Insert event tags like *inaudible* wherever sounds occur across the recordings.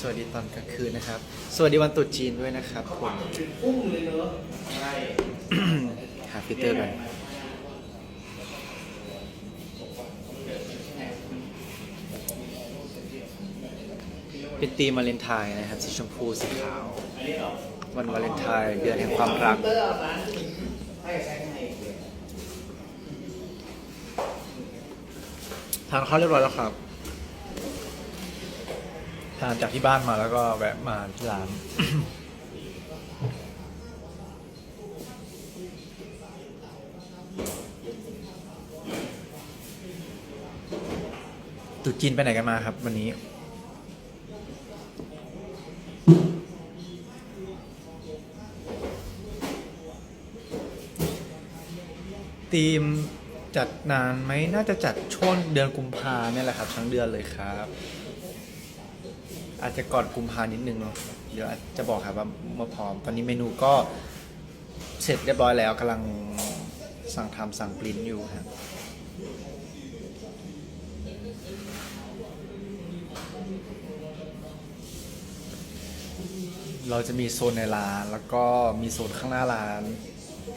สวัสดีตอนกลางคืนนะครับ สวัสดีวันตรุษจีนด้วยนะครับผมพุ่งเลยเนอะใช่หาฟิลเตอร์กันเป็นตีมวาเลนไทน์นะครับสีชมพูสีขาวอันนี้เหรอวันวาเลนไทน์เดือนแห่งความรักเตอร์เอานให้ใช้ข้างในทานข้าวเรียบร้อยแล้วครับ ทานจากที่บ้านมาแล้วก็แวะมาที่ร้าน ตุจีนไปไหนกันมาครับ วันนี้ ทีมจัดนานไหมน่าจะจัดช่วงเดือนกุมภาเนี่ยแหละครับ ทั้งเดือนเลยครับ อาจจะก่อนกุมภานิดนึงเนาะเดี๋ยวอาจจะบอกครับว่าเมื่อพร้อม ตอนนี้เมนูก็เสร็จเรียบร้อยแล้วกำลังสั่งทำสั่งปริ้นอยู่ครับเราจะมีโซนในร้านแล้วก็มีโซนข้างหน้าร้าน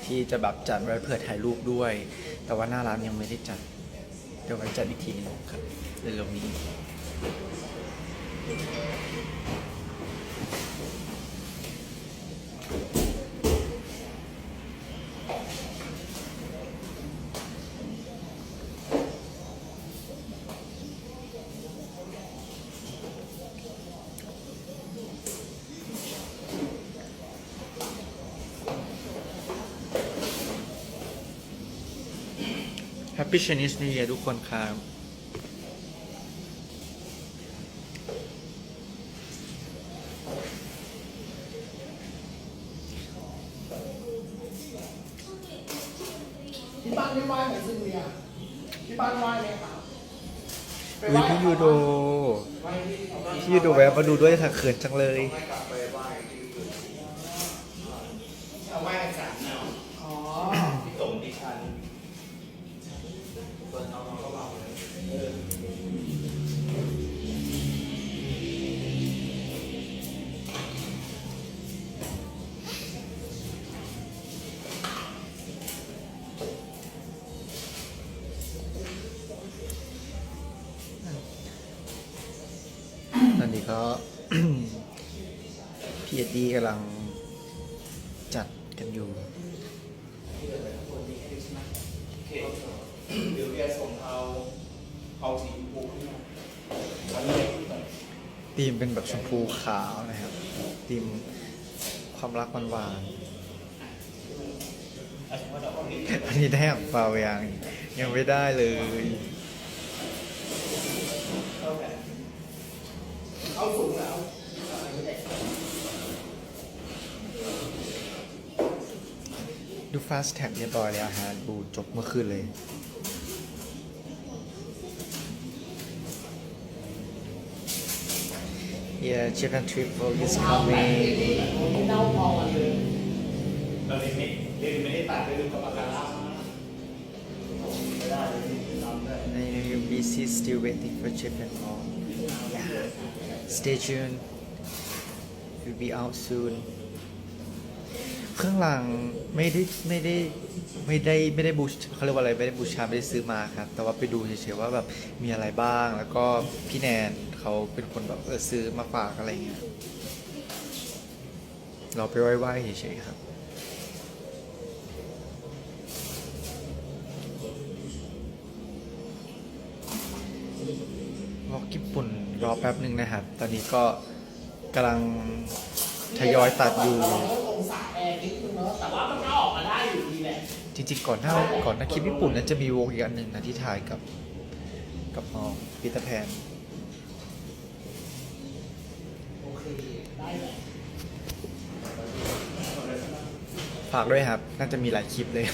ที่จะแบบจัดไว้เพื่อถ่ายรูปด้วย แต่ว่าหน้าร้านยังไม่ได้จัด เดี๋ยวไว้จัดอีกทีหนึงครับเร็วๆนี้ Happy Chinese New Year ทุกคนครับที่บ้ ดูด้วยค่ะเขินจังเลย พี่เอ็ดดี้กำลังจัดกันอยู่ เดี๋ยวแกส่งเอาเอาสีชมพูขึ้นมาอันนี้ขึ้นไปทีมเป็นแบบชมพูขาวนะครับทีมความรักหวานๆอันนี้ได้ของเปล่ยังยังไม่ได้เลย เอาแบบเอาสูงแล้ว ดูฟาสแท็กเรียบร้อยแล้วฮะ ดูจบเมื่อคืนเลย Yeah, Japan trip vlog is coming. เน่าพอกันเลยเราเรียนไม่เรียนไม่ได้ตัดเลยดูกับปากกาล่าไม่ได้ busy still waiting for Japan vlog. Yeah. Stay tuned. We'll be out soon. เครื่องรางไม่ได้ไม่ได้ไม่ได้ไม่ได้บูชเขาเรียกว่าอะไรไม่ได้บูชาไม่ได้ซื้อมาครับ แต่ว่าไปดูเฉยๆว่าแบบมีอะไรบ้าง แล้วก็พี่แนนเขาเป็นคนแบบเออซื้อมาฝากอะไรเงี้ยเราไปไหว้ๆเฉยๆครับวอกญี่ปุ่นรอแป๊บหนึ่งนะครับ ตอนนี้ก็กำลัง ทยอยตัดอยู่องศาแอร์นิดนึงเนาะแต่ว่ามันก็ออกมาได้อยู่ดีแหละ จริงๆก่อนหน้าก่อนหน้าคลิปญี่ปุ่นนั้นจะมีวงอีกอันหนึ่งนะที่ถ่ายกับ กับน้องปีเตอร์แพนโอเค ได้แหละฝากด้วยครับ น่าจะมีหลายคลิปเลย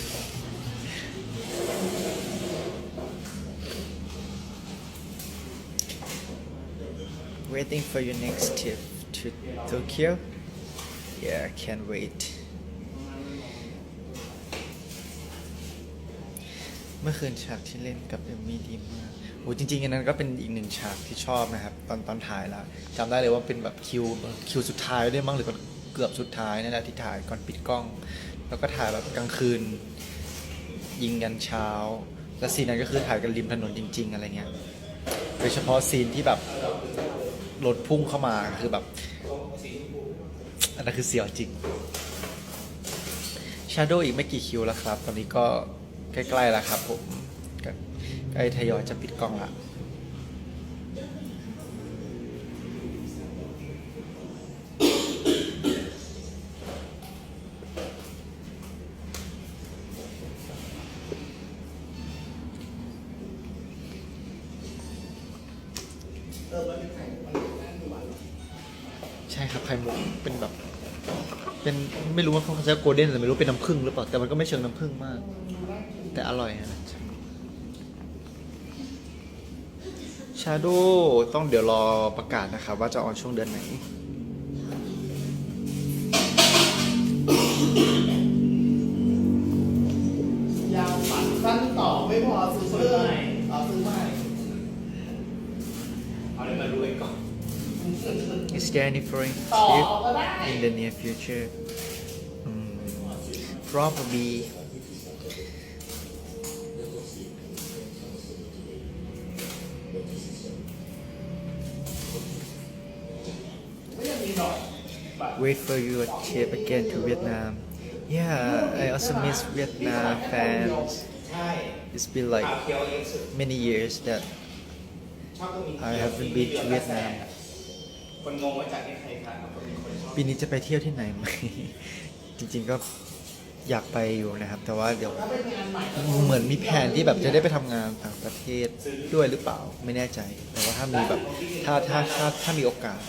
Waiting for your next trip to Tokyo Yeah can't wait เมื่อคืนฉากที่เล่นกับเอมมี่ดีมากโอ้จริงๆอันนั้นก็เป็นอีกหนึ่งฉากที่ชอบนะครับ ตอนตอนถ่ายแล้วจำได้เลยว่าเป็นแบบคิวคิวสุดท้ายด้วยมั้งหรือเกือบสุดท้ายนั่นแหละที่ถ่ายก่อนปิดกล้อง แล้วก็ถ่ายแบบกลางคืน ยิงยันเช้า แล้วซีนนั้นก็คือถ่ายกันริมถนนจริง ๆ อะไรเงี้ยโดยเฉพาะซีนที่แบบรถพุ่งเข้ามาคือแบบ นั้นคือเสียวจริง Shadow อีกไม่กี่คิวแล้วครับ ตอนนี้ก็ใกล้ๆแล้วครับผม ใกล้ทยอยจะปิดกล้องละ ไม่รู้ว่าเขาจะโกลเด้นแต่ไม่รู้เป็นน้ำผึ้งหรือเปล่า แต่มันก็ไม่เชิงน้ำผึ้งมาก แต่อร่อยนะชาโดต้องเดี๋ยวรอประกาศนะครับว่าจะออนช่วงเดือนไหน ยาวปัดสั้นต่อไม่พอซื้อเพิ่มเอาซื้อใหม่เอาได้มาดูไอ้ก่อน Is there any foreign ต่อ trip ก็ได้ in the near future Hmm, probably ไม่ยังมีหน่อยบัตร wait for your trip again to Vietnam yeah I also miss Vietnam fans ใช่ it's been like ขาวเขียวเองสุด many years that ชอบตรงนี้ I haven't been to Vietnam คนงงว่าจากที่ใครครับคนมีคนชอบ ปีนี้จะไปเที่ยวที่ไหนไหม *laughs* จริงๆก็ อยากไปอยู่นะครับ แต่ว่าเดี๋ยวเหมือนมีแผนที่แบบจะได้ไปทำงานต่างประเทศด้วยหรือเปล่าไม่แน่ใจ แต่ว่าถ้ามีแบบถ้าถ้าถ้าถ้ามีโอกาส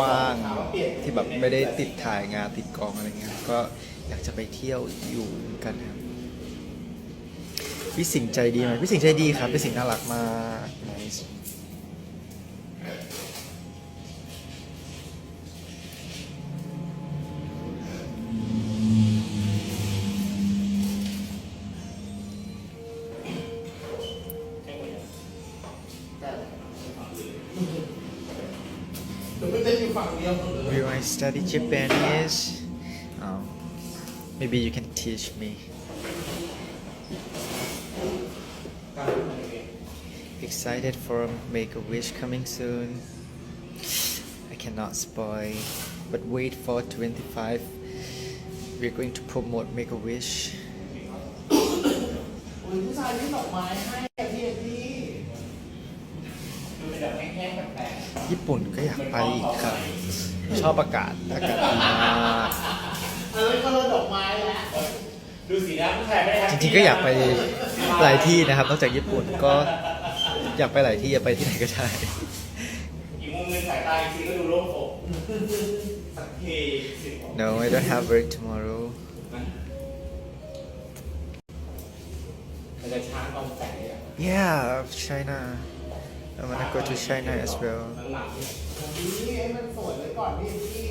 ว่างๆที่แบบไม่ได้ติดถ่ายงานติดกองอะไรเงี้ยก็อยากจะไปเที่ยวอยู่กันครับพี่สิงห์ใจดีไหมพี่สิงห์ใจดีครับพี่สิงห์น่ารักมาก study Japanese? Oh, maybe you can teach me. Excited for Make a Wish coming soon. I cannot spoil, but wait for 25. We're going to promote Make a Wish. *coughs* อุ้ยผู้ชายที่ดอกไม้ให้อะพี่เอ็ดดี้ดูเป็นแบบแห้งๆแปลก ญี่ปุ่นก็อยากไปอีกครับ ชอบอากาศอากาศดีมากๆอันนั้นก็เลยดอกไม้แล้วดูสีหน้าผู้ชายไม่ได้จริงๆก็อยากไปหลายที่นะครับนอกจากญี่ปุ่นก็อยากไปหลายที่อยากไปที่ไหนก็ได้อีกมุมหนึงสายตาอีกทีก็ดูโล่งอกสักทีสิบ No I don't have work tomorrow มันจะช้าตรงใจอะ Yeah China I wanna go to China as well หลังๆนี่ให้มันสวยไว้ก่อนพี่พี่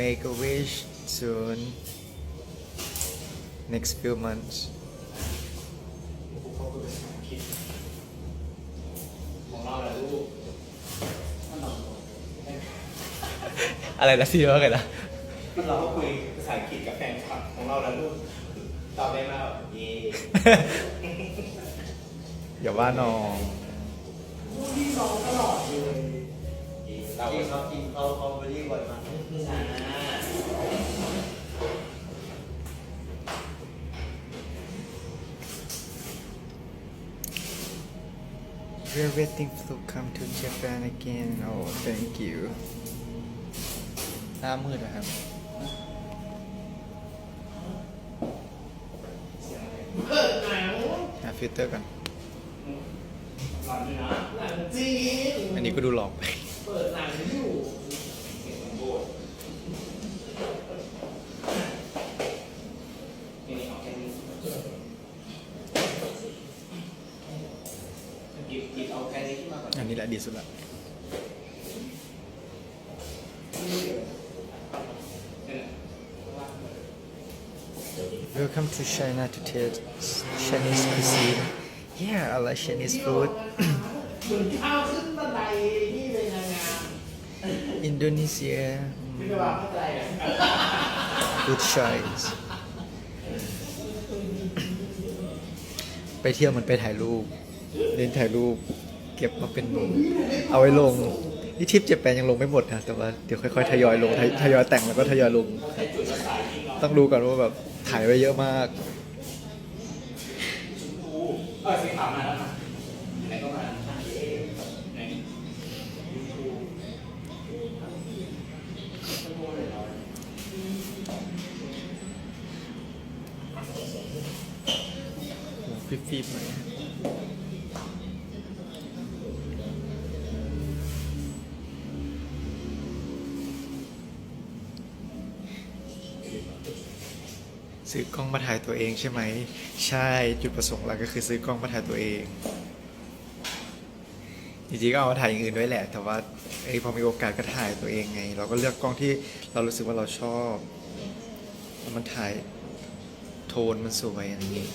Make a wish soon next few months ของเราแหละลูกอะไรนะพี่ว่าไงนะเราก็คุยภาษาอังกฤษกับแฟนคลับของเราแล้วลูกตอบได้มาแบบเย่ อย่าว่าน้องพูดที่น้องตลอดเลยเราจริงเขาจริงเขาเขาไปรีบ่อยมากอ่า We're waiting to come to Japan again oh thank you หน้ามืดนะครับเปิดหนังหาฟิลเตอร์กัน อันนี้ก็ดูหลอกไปเปิดหนังอยู่เสียงโบดนี่เอาแค่นี้หยิบหยิบเอาแค่นี้ขึ้นมาก่อนอันนี้แหละดีสุดละเนี่ย Welcome to China to taste Chinese cuisine. Yeah, I like Chinese food. เหมือนข้าวขึ้นบันไดนี่เลยนางงาม Indonesia, ไม่ได้ว่าเข้าใจอะ good choice. ไปเที่ยวเหมันไปถ่ายรูป เล่นถ่ายรูป เก็บมาเป็นเอาไว้ลง นี่ทริปเจ็บแปนยังลงไม่หมดนะ แต่ว่าเดี๋ยวค่อยๆ ทยอยลงทยทยอยแต่งแล้วก็ทยอยลง ต้องดูก่อนว่าแบบถ่ายไว้เยอะมาก ตัวเองใช่ไหม ใช่จุดประสงค์หลักก็คือซื้อกล้องมาถ่ายตัวเองจริงๆก็เอามาถ่ายอย่างอื่นด้วยแหละ แต่ว่าเอ้พอมีโอกาสก็ถ่ายตัวเองไง เราก็เลือกกล้องที่เรารู้สึกว่าเราชอบแล้วมันถ่ายโทนมันสวยอะไรอย่างนี้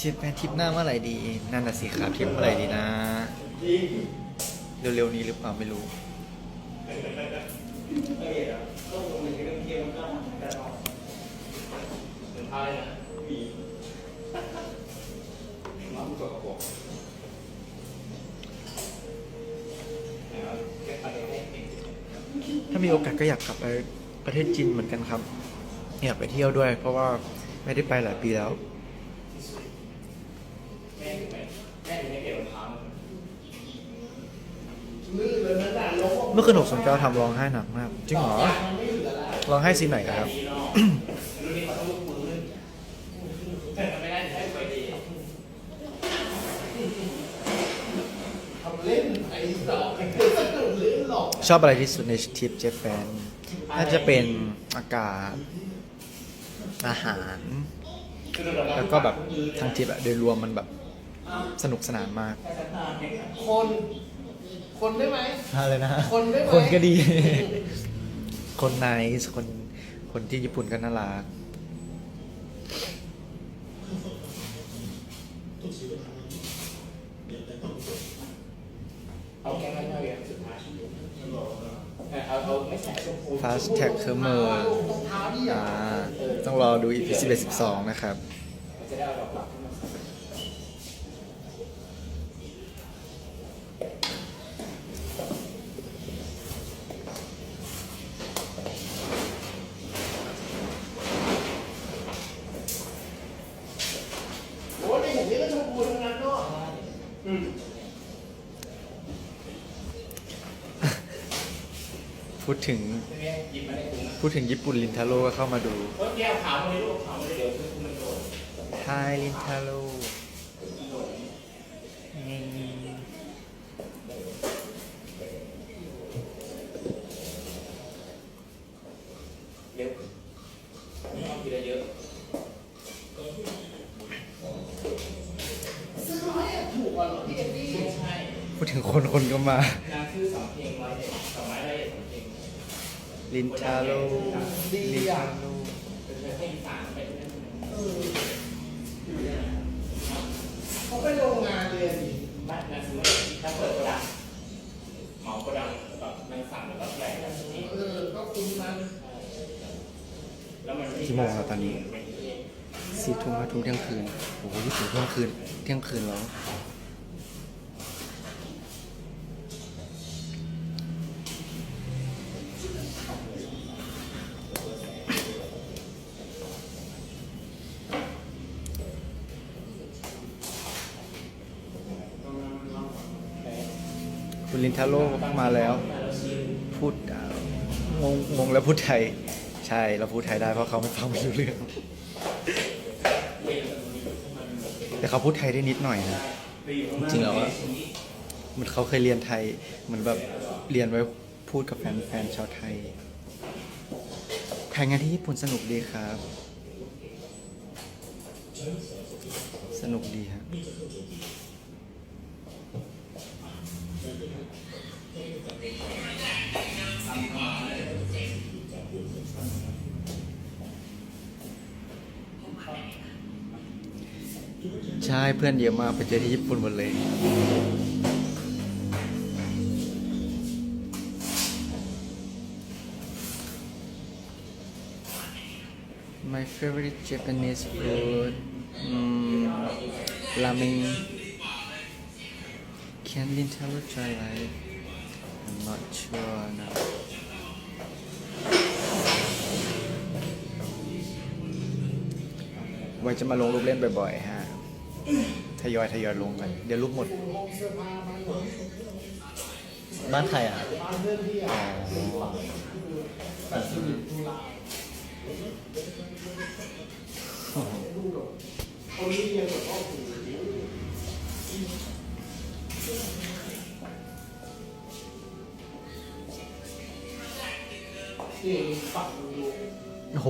ทริปแฟนทริปหน้าเมื่อไหร่ดี นั่นน่ะสิครับทริปเมื่อไหร่ดีนะ เร็วๆนี้หรือเปล่าไม่รู้ ถ้ามีโอกาสก็อยากกลับไปประเทศจีนเหมือนกันครับ อยากไปเที่ยวด้วย เพราะว่าไม่ได้ไปหลายปีแล้ว แม่ไหมแม่ถึงไม่เก็บรองเท้า เมื่อคืนหกสนเก้าทำร้องไห้หนักมาก จริงเหรอร้องไห้ซีนไหนครับนี่เนาะรุ่นนี้เขาต้องลูกปืนแต่มันไม่ได้ใช้ไฟดีทำเล่นไอ้สองเล่นหลอกชอบอะไรที่สุดในทริปเจแปนน่าจะเป็นอากาศ อาหาร แล้วก็แบบทางทริปอะโดยรวมมันแบบสนุกสนานมากคน คนได้ไหมอะไรนะคนได้ไหมคนก็ดี คนไนส์คนคนที่ญี่ปุ่นก็น่ารักเอาแก้ไม่ได้สุดท้ายเอาเอาไม่ใส่ชมพู Fast Tag คือเมอร์อ่าต้องรอดู EP 11 12นะครับจะได้เอาดอกหลักขึ้นมาใส่โอ้ยในอย่างนี้ก็ชมพูทั้งนั้นเนาะอืม พูดถึง เป็นไงหยิบมาได้ถุงนะ พูดถึงญี่ปุ่นลินทาโร่ก็เข้ามาดูเออแก้วขาวมาเลยลูกขาวมาเลยเดี๋ยวมันโดน Hi ลินทาโร่เร็วไม่เอาทีละเยอะซื้อร้อยอะถูกกว่าเหรอพี่เอ็มดี้ใช่พูดถึงคนคนก็มา นางซื้อสองเพลง ลินทาโร่ลินทาโร่เป็นเพลงอีสานไปด้วยเขาไปโรงงานเลยดิบ้านนางซื้อถ้าเปิดโกดังเหมาโกดังแบบนางสั่งแล้วก็แปลแบบนี้เออก็คุ้มนะแล้วมันกี่โมงแล้วตอนนี้สี่ทุ่มห้าทุ่มเที่ยงคืนโอ้โหญี่ปุ่นเที่ยงคืนเที่ยงคืนแล้ว คุณลินทาโร่มาแล้ว พูดงงงงแล้วพูดไทย ใช่เราพูดไทยได้เพราะเขาไม่ฟังไม่รู้เรื่อง แต่เขาพูดไทยได้นิดหน่อยนะจริงเหรอวะเหมือนเขาเคยเรียนไทยเหมือนแบบเรียนไว้พูดกับแฟนแฟนชาวไทยถ่ายงานที่ญี่ปุ่นสนุกดีครับ สนุกดีครั ใช่เพื่อนเยอะมากไปเจอที่ญี่ปุ่นหมดเลย My favorite Japanese food mm, ramen Can Nintendo try like I'm not sure now ไว้จะมาลงรูปเล่นบ่อยๆฮะ ทยอยทยอยลงกันเดี๋ยวรูปหมดห้องเสื้อผ้าบ้านหนูบ้านใครอะบ้านเพื่อนพี่อะแบบสนิทดูลาดูแบบคนนี้เรียนแบบว่าโอ้โหนี่ฝักดูโอ้โห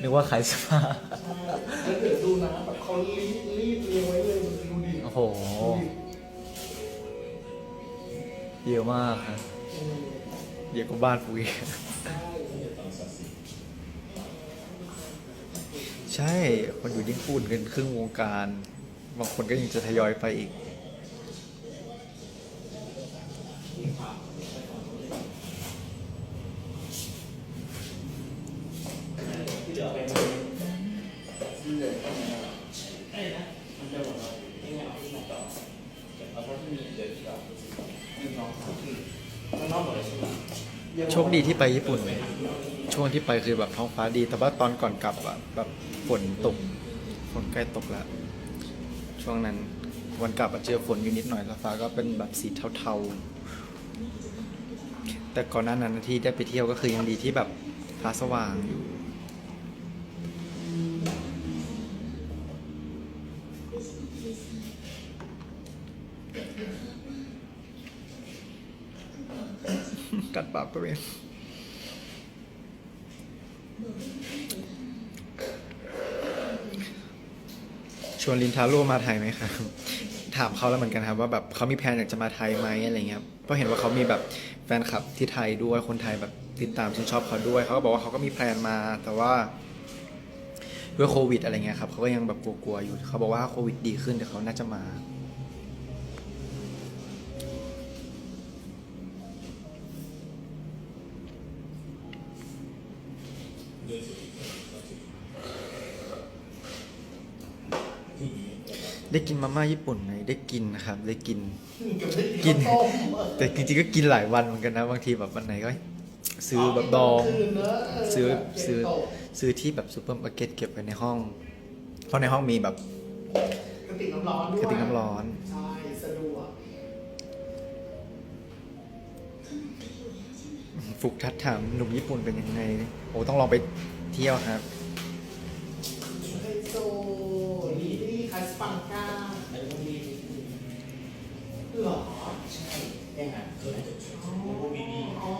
นึกว่าขายเสื้อผ้าแล้วเดี๋ยวดู นะแบบเขารีบรีบเรียงไว้เลยมันดูดิโอ้โหเยอะมากครับอืมเยอะกว่าบ้านฟุยใช่ คนอยู่ญี่ปุ่นกันครึ่งวงการ บางคนก็ยังจะทยอยไปอีก ที่ไปญี่ปุ่นช่วงที่ไปคือแบบท้องฟ้าดี แต่ว่าตอนก่อนกลับอะแบบฝนตกฝนใกล้ตกแล้ว ช่วงนั้นวันกลับอะเจอฝนอยู่นิดหน่อยแล้วฟ้าก็เป็นแบบสีเทาๆแต่ก่อนหน้านั้นที่ได้ไปเที่ยวก็คือยังดีที่แบบฟ้าสว่างอยู่ กัดปากตัวเอง ชวน ลินทาโร่มาไทยไหมครับ ถามเขาแล้วเหมือนกันครับ ว่าแบบเขามีแผนอยากจะมาไทยไหมอะไรเงี้ยเพราะเห็นว่าเขามีแบบแฟนคลับที่ไทยด้วยคนไทยแบบติดตามชื่นชอบเขาด้วยเขาก็บอกว่าเขาก็มีแพลนมา แต่ว่าด้วยโควิดอะไรเงี้ยครับเขาก็ยังแบบกลัวๆอยู่เขาบอกว่าถ้าโควิดดีขึ้นเดี๋ยวเขาน่าจะมา ได้กินมาม่าญี่ปุ่นไหมได้กินนะครับ ได้กิน กิน แต่จริงๆก็กินหลายวันเหมือนกันนะ บางทีแบบวันไหนก็ซื้อแบบดอง ซื้อซื้อซื้อที่แบบซูเปอร์มาร์เก็ตเก็บไว้ในห้อง เพราะในห้องมีแบบกระติกน้ำร้อนด้วยกระติกน้ำร้อน ใช่สะดวกฟุกทัดถามหนุ่มญี่ปุ่นเป็นยังไง โอ้ต้องลองไปเที่ยวครับ ไฮโซลิลี่คัสปังก้า อันนี้ต้องมี หรอ ใช่แค่หันคือให้จบมีพวกบีบี อ๋อ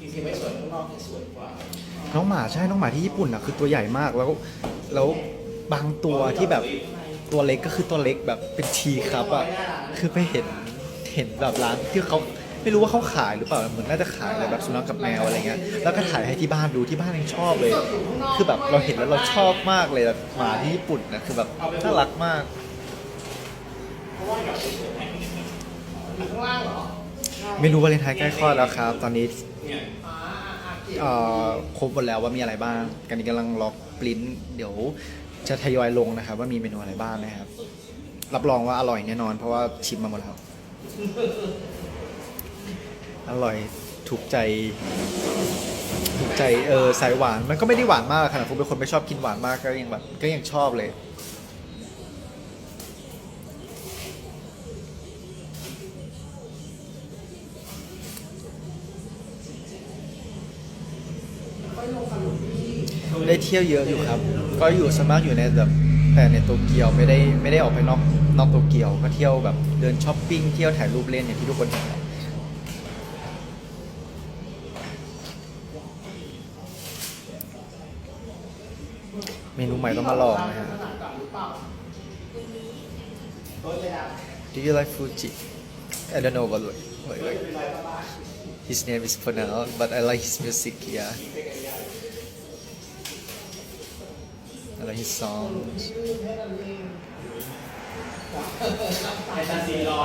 จริงๆไม่สวยข้างนอกจะสวยกว่า น้องหมา ใช่น้องหมาที่ญี่ปุ่นอะคือตัวใหญ่มากแล้วแล้วบางตัวที่แบบตัวเล็กก็คือตัวเล็กแบบเป็นทีครับอะคือไปเห็นเห็นแบบร้านที่เขาไม่รู้ว่าเขาขายหรือเปล่าเหมือนน่าจะขายอะไรแบบสุนัขกับแมวอะไรเงี้ยแล้วก็ถ่ายให้ที่บ้านดูที่บ้านยังชอบเลย คือแบบเราเห็นแล้วเราชอบมากเลยแบบหมาที่ญี่ปุ่นนะคือแบบน่ารักมากเพราะว่าแบบอยู่ข้ว่าเรอเมนูวาเลนไทน์ใกล้คลอดแล้วครับ ตอนนี้ เอ่อครบหมดแล้วว่ามีอะไรบ้างกันนี้กำลังล็อกปริ้นเดี๋ยวจะทยอยลงนะครับ ว่ามีเมนูอะไรบ้างนะครับ รับรองว่าอร่อยแน่นอน เพราะว่าชิมมาหมดแล้ว อร่อยถูกใจถูกใจเออสายหวานมันก็ไม่ได้หวานมากขนาดผมเป็นคนไม่ชอบกินหวานมากก็ยังแบบก็ยังชอบเลย ได้เที่ยวเยอะอยู่ครับ ก็อยู่สวนมากอยู่ในแบบแต่ในโตเกียวไม่ได้ไม่ได้ออกไปนอกนอกโตเกียวก็เที่ยวแบบเดินช้อปปิ้งเที่ยวถ่ายรูปเล่นอย่างที่ทุกคนเห็นแหละเมนูใหม่ต้องมาลองนะฮะขนาดก่อนหรือเปล่าโต๊ะจะดับ Do you like Fuji I don't know what what, what his name is pronounced but I like his music yeah I like his songs ไอ้ตาสีรอ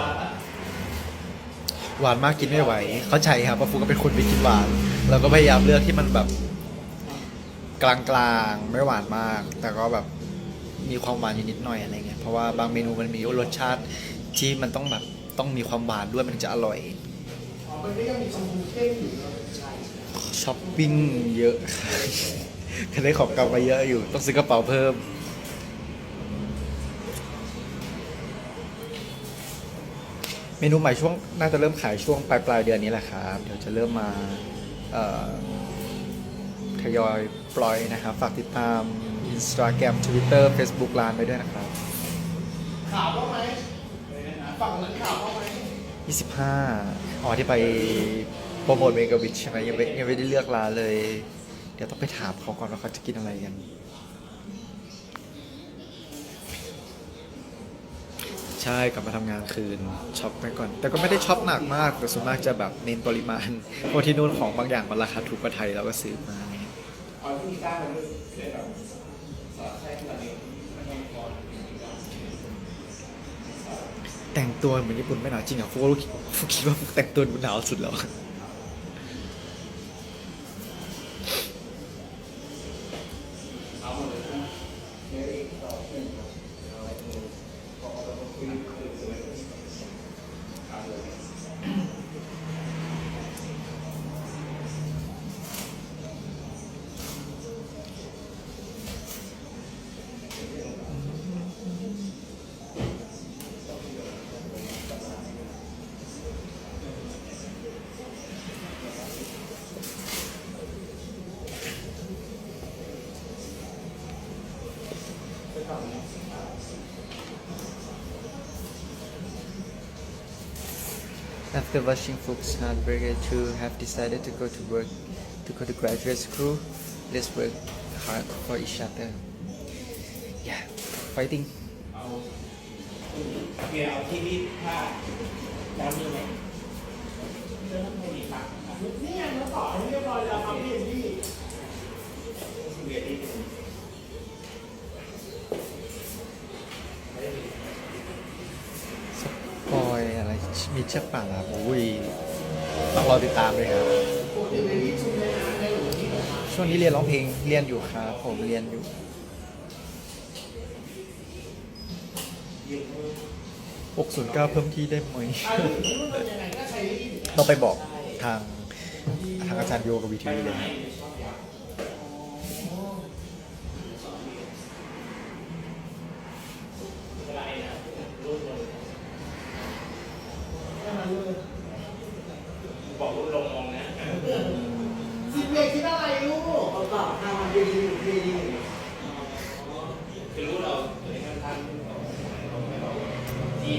หวานมากกินไม่ไหว เข้าใจครับว่าฟุกก็เป็นคนไม่กินหวาน เราก็พยายามเลือกที่มันแบบ กลางๆ ไม่หวานมาก แต่ก็แบบมีความหวานอยู่นิดหน่อยอะไรเงี้ย เพราะว่าบางเมนูมันมีรสชาติที่มันต้องแบบต้องมีความหวานด้วยมันถึงจะอร่อยอ๋อมันก็ยังมีชมพูเข้มอยู่เนอะใช่ช้อปปิ้งเยอะก็ ได้ของกลับมาเยอะอยู่ ต้องซื้อกระเป๋าเพิ่ม เมนูใหม่ช่วงน่าจะเริ่มขายช่วงปลายปลายๆเดือนนี้แหละครับ เดี๋ยวจะเริ่มมาเอ่อทยอยปล่อยนะครับ ฝากติดตาม Instagram Twitter Facebook ร้านไปด้วยนะครับข่าวบ้างไหมฝั่งนั้นข่าวบ้างไหม25อ๋อที่ไปโปรโมทเมกาวิชใช่ไหมยังไม่ยังไม่ได้เลือกร้านเลยเดี๋ยวต้องไปถามเขาก่อนว่าเขาจะกินอะไรกัน ใช่กลับมาทำงานคืนช็อปไปก่อน แต่ก็ไม่ได้ช็อปหนักมากแต่ส่วนมากจะแบบเน้นปริมาณเพราะที่นู่นของบางอย่างมันราคาถูกกว่าไทยเราก็ซื้อมาแต่งตัวเหมือนญี่ปุ่นไม่หนาวจริงเหรอะฟุกฟุกคิดว่าฟุกแต่งตัวหนาวสุดแล้ว After watching Fuchs Hardburger 2 have decided to go to work to go to graduate school let's work hard for each other yeah fighting เอาเดี๋ยวเอาที่รีดผ้าแล้วมีไหมเรื่องไม่มีผ้า นี่ไงเขาต่อให้เรียบร้อยแล้วครับพี่ เชือกป่าลาอุ้ยต้องรอติดตามเลยครับ ช่วงนี้เรียนร้องเพลงเรียนอยู่ครับผมเรียนอยู่ 609 เพิ่มที่ได้ไหมอ่าไงก็ใช้ได้ดีอยู่นะต้องไปบอกทางทางอาจารย์โยกับวีทีเลยครับ บอกรุ่นลงลงนะ สิบเมตรคิดอะไรลูกเขาต่อทำมันดีดีดี คือรู้เราในขั้นทันที่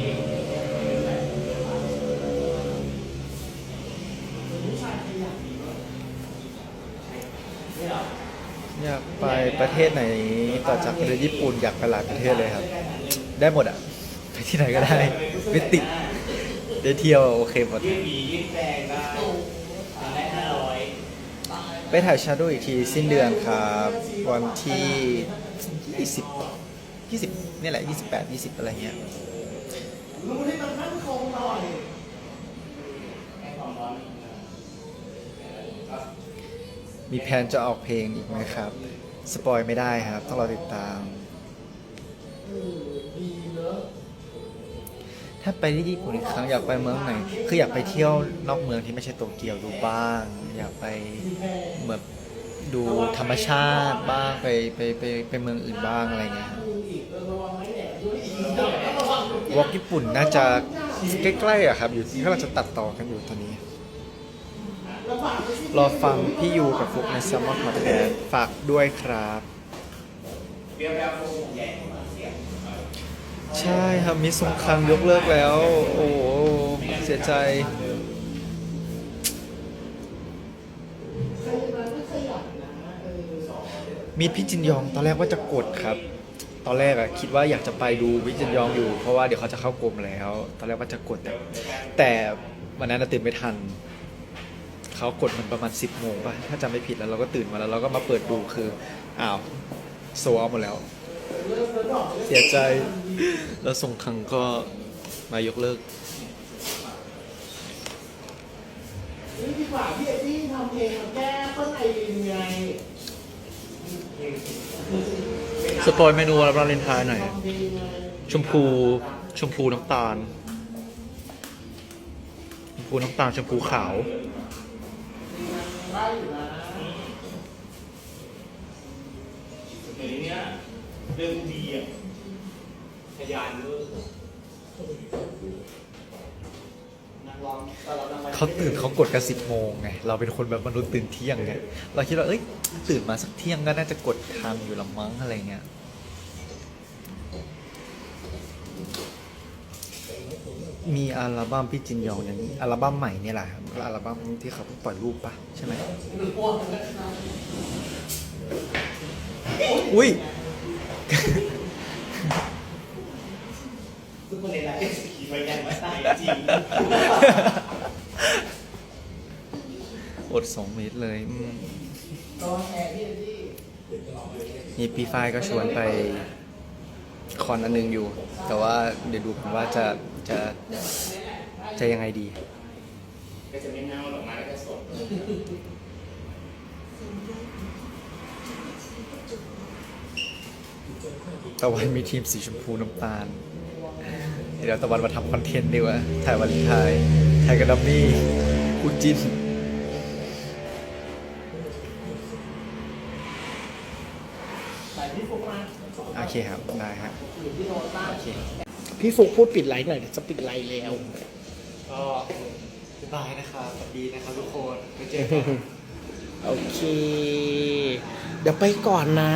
ผู้ชายขยันดีมาก นี่เหรอ อยากไปประเทศไหนต่อจากประเทศ ญี่ปุ่นอยากไปหลายประเทศเลยครับ ได้หมดอะ ไปที่ไหนก็ได้ไม่ติดได้เที่ยวโอเคหมด ไปถ่ายชาดว์อีกทีสิ้นเดือนครับ วันที่ 20 20นี่แหละ 28 20 อะไรเงี้ยรู้ที่มันมั่นคงหน่อยให้ความร้อนมีแผนจะออกเพลงอีกไหมครับ สปอยไม่ได้ครับ ต้องรอติดตาม ถ้าไปที่ญี่ปุ่นอีกครั้งอยากไปเมืองไหน คืออยากไปเที่ยวนอกเมืองที่ไม่ใช่โตเกียวดูบ้าง อยากไปเหมือนดูธรรมชาติบ้างไปไปไปไปเมืองอื่นบ้างอะไรเงี้ยครับดูอีกเออระวังไม้แหลมด้วยอีกเดี๋ยวต้องระวังด้วยวอล์กญี่ปุ่นน่าจะใกล้ๆอะครับ อยู่ที่เราจะตัดต่อกันอยู่ตอนนี้ รอฟังพี่ยูกับฟุกในซัมมอนพอดแคสต์ฝากด้วยครับ ใช่ครับมิสงครามยกเลิกแล้ว โอ้โหเสียใจใมีพี่จินยองตอนแรกว่าจะกดครับ ตอนแรกอะคิดว่าอยากจะไปดูวิจินยองอยู่ เพราะว่าเดี๋ยวเขาจะเข้ากรมแล้ว ตอนแรกว่าจะกดแต่แต่วันนั้นน่ะตื่นไม่ทัน เขากดมันประมาณ 10โมงป่ะถ้าจำไม่ผิดแล้วเราก็ตื่นมาแล้วเราก็มาเปิดดูคืออ้าวโซเอหมดแล้ว เสียใจ แล้วส่งครั้งก็มายกเลิกนี่ดีกว่าพี่เอ็ดดี้ทำเพลงมาแก้เปิ้ลไอรินไงสปอยเมนูรับวาเลนไทน์หน่อย ชมพู ชมพูน้ำตาล ชมพูน้ำตาล ชมพูขาว ได้อยู่นะเดี๋ยวนี้เรื่องดีอะขยานเวอร์นักร้องตอนเราดังไปเขาตื่นเขากดกันสิบโมงไง เราเป็นคนแบบมนุษย์ตื่นเที่ยงไงเราคิดว่าเอ้ยตื่นมาสักเที่ยงก็น่าจะกดทางอยู่ละมั้งอะไรเงี้ย มีอัลบั้มพี่จินยองอย่างนี้อัลบั้มใหม่เนี่ยแหละครับแล้วอัลบั้มที่เขาเพิ่งปล่อยรูปปะใช่ไหมอุ้ย ทุกคนในไลฟ์สกีไปกันมาใต้จริงอดสองเมตรเลยอืมตอนแอร์พี่เอ็ดดี้มีปีไฟก็ชวนไปคอนอันนึงอยู่ แต่ว่าเดี๋ยวดูกันว่าจะ จะจะยังไงดี ก็จะไม่เน่าหรอกมาแล้วก็สดตะวันมีทีมสีชมพูน้ำตาล เดี๋ยวตะวันมาทำคอนเทนต์ดีกว่าถ่ายวันถ่ายถ่ายกับดัมมี่คู่จิ้นโอเคครับ ได้ฮะอยู่ที่โนต้าโอเค พี่ฟุกพูดปิดไลฟ์หน่อยเดี๋ยวจะปิดไลฟ์แล้ว ก็บ๊ายบายนะครับสวัสดีนะครับทุกคนไปเจอกัน โอเค เดี๋ยวไปก่อนนะ